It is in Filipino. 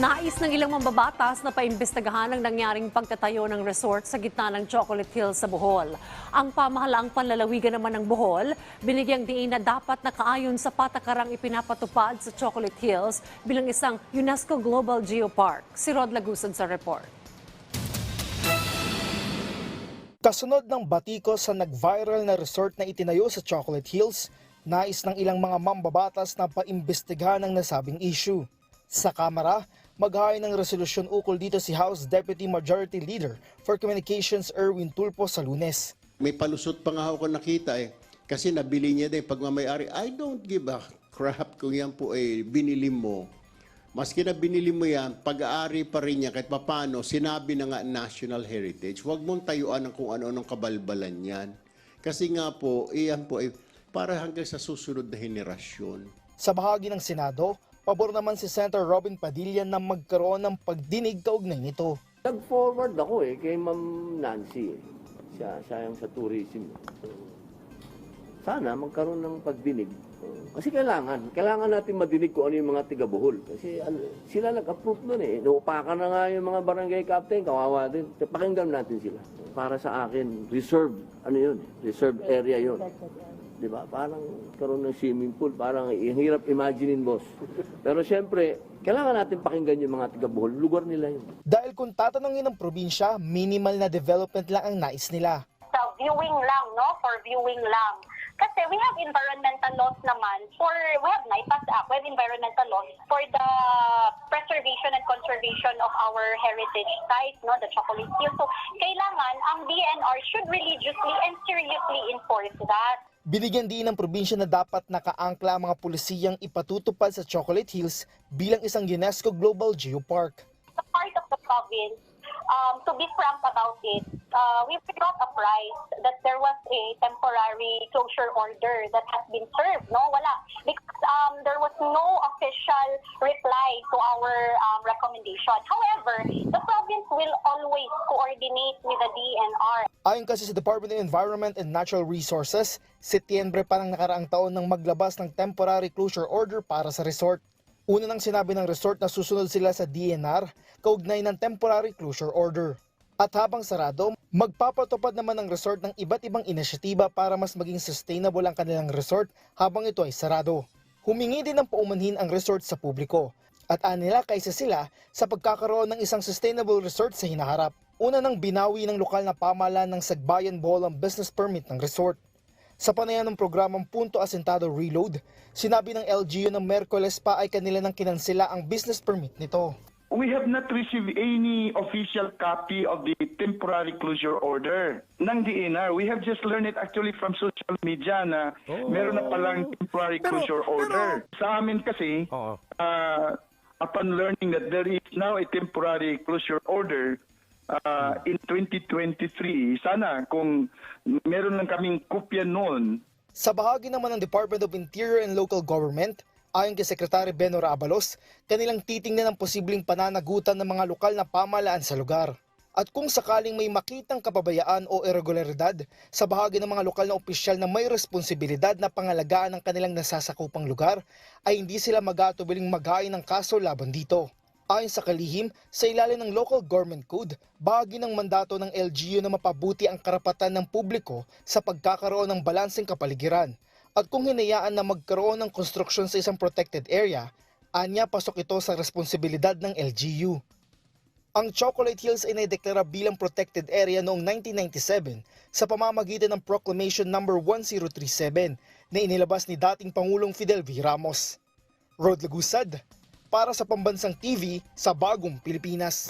Nais ng ilang mambabatas na paimbestigahan ang nangyaring pagtatayo ng resort sa gitna ng Chocolate Hills sa Bohol. Ang pamahalaang panlalawigan naman ng Bohol, binigyang diin na dapat nakaayon sa patakarang ipinapatupad sa Chocolate Hills bilang isang UNESCO Global Geopark. Si Rod Lagusan sa report. Kasunod ng batiko sa nag-viral na resort na itinayo sa Chocolate Hills, nais ng ilang mga mambabatas na paimbestigahan ang nasabing issue. Sa Kamara, maghahay ng resolusyon ukol dito si House Deputy Majority Leader for Communications Erwin Tulpo sa lunes. May palusot pa nga ako nakita eh. Kasi nabili niya din pagmamayari. I don't give a crap kung yan po ay binili mo. Maski na binili mo yan, pag-aari pa rin niya kahit papano, sinabi na nga national heritage. Huwag mong tayuan ng kung ano-anong kabalbalan yan. Kasi nga po, iyan po ay para hanggang sa susunod na henerasyon. Sa bahagi ng Senado, pabor naman si Senator Robin Padilla na magkaroon ng pagdinig kaugnay nito. Nag-forward ako eh kay Ma'am Nancy. Eh. Siya, siya sa tourism. Sana magkaroon ng pagdinig. Kasi kailangan, kailangan natin madinig kung ano yung mga tiga-buhol. Kasi ano, sila nag-approve nun eh. Naupakan na nga yung mga barangay captain, kawawa din. Pakinggan natin sila. Para sa akin, reserve, ano yun, reserve area yun. Di ba? Parang karoon ng swimming pool, parang ang hirap imaginein, boss. Pero siyempre, kailangan natin pakinggan yung mga tiga-buhol. Lugar nila yun. Dahil kung tatanungin ng probinsya, minimal na development lang ang nais nila. sa viewing lang, no? For viewing lang. Kasi we have environmental laws naman for, we have NIPAS Act, we have environmental laws for the preservation and conservation of our heritage sites, no? The Chocolate Hill. So, kailangan ang DNR should religiously and seriously enforce that. Binigyan din ng probinsya na dapat nakaangkla ang mga pulisiyang ipatutupad sa Chocolate Hills bilang isang UNESCO Global Geopark. the part of the province, um, to be frank about it, uh, we were not apprised that there was a temporary closure order that has been served. No, wala. Because um, there was no official reply to our um, recommendation. However, the province will always coordinate with the DNR. Ayon kasi sa Department of Environment and Natural Resources, Setyembre pa ng nakaraang taon nang maglabas ng temporary closure order para sa resort. Una nang sinabi ng resort na susunod sila sa DNR kaugnay ng temporary closure order. At habang sarado, magpapatupad naman ng resort ng iba't ibang inisyatiba para mas maging sustainable ang kanilang resort habang ito ay sarado. Humingi din ng paumanhin ang resort sa publiko at anila kaysa sila sa pagkakaroon ng isang sustainable resort sa hinaharap. Una nang binawi ng lokal na pamahalaan ng Sagbayan Bohol ang business permit ng resort. Sa panayan ng programang Punto Asentado Reload, sinabi ng LGU na Merkoles pa ay kanila nang kinansela ang business permit nito. We have not received any official copy of the temporary closure order ng DNR. We have just learned it actually from social media na meron na palang temporary closure order. Sa amin kasi, uh, upon learning that there is now a temporary closure order uh, in 2023, sana kung meron lang kaming kopya noon, Sa bahagi naman ng Department of Interior and Local Government, ayon kay Secretary Benora Abalos, kanilang titingnan ang posibleng pananagutan ng mga lokal na pamahalaan sa lugar. At kung sakaling may makitang kapabayaan o irregularidad sa bahagi ng mga lokal na opisyal na may responsibilidad na pangalagaan ng kanilang nasasakupang lugar, ay hindi sila magatubiling maghain ng kaso laban dito. Ayon sa kalihim, sa ilalim ng Local Government Code, bahagi ng mandato ng LGU na mapabuti ang karapatan ng publiko sa pagkakaroon ng balanseng kapaligiran. At kung hinayaan na magkaroon ng konstruksyon sa isang protected area, anya pasok ito sa responsibilidad ng LGU. Ang Chocolate Hills ay naideklara bilang protected area noong 1997 sa pamamagitan ng Proclamation No. 1037 na inilabas ni dating Pangulong Fidel V. Ramos. Rod Lagusad, para sa Pambansang TV sa Bagong Pilipinas.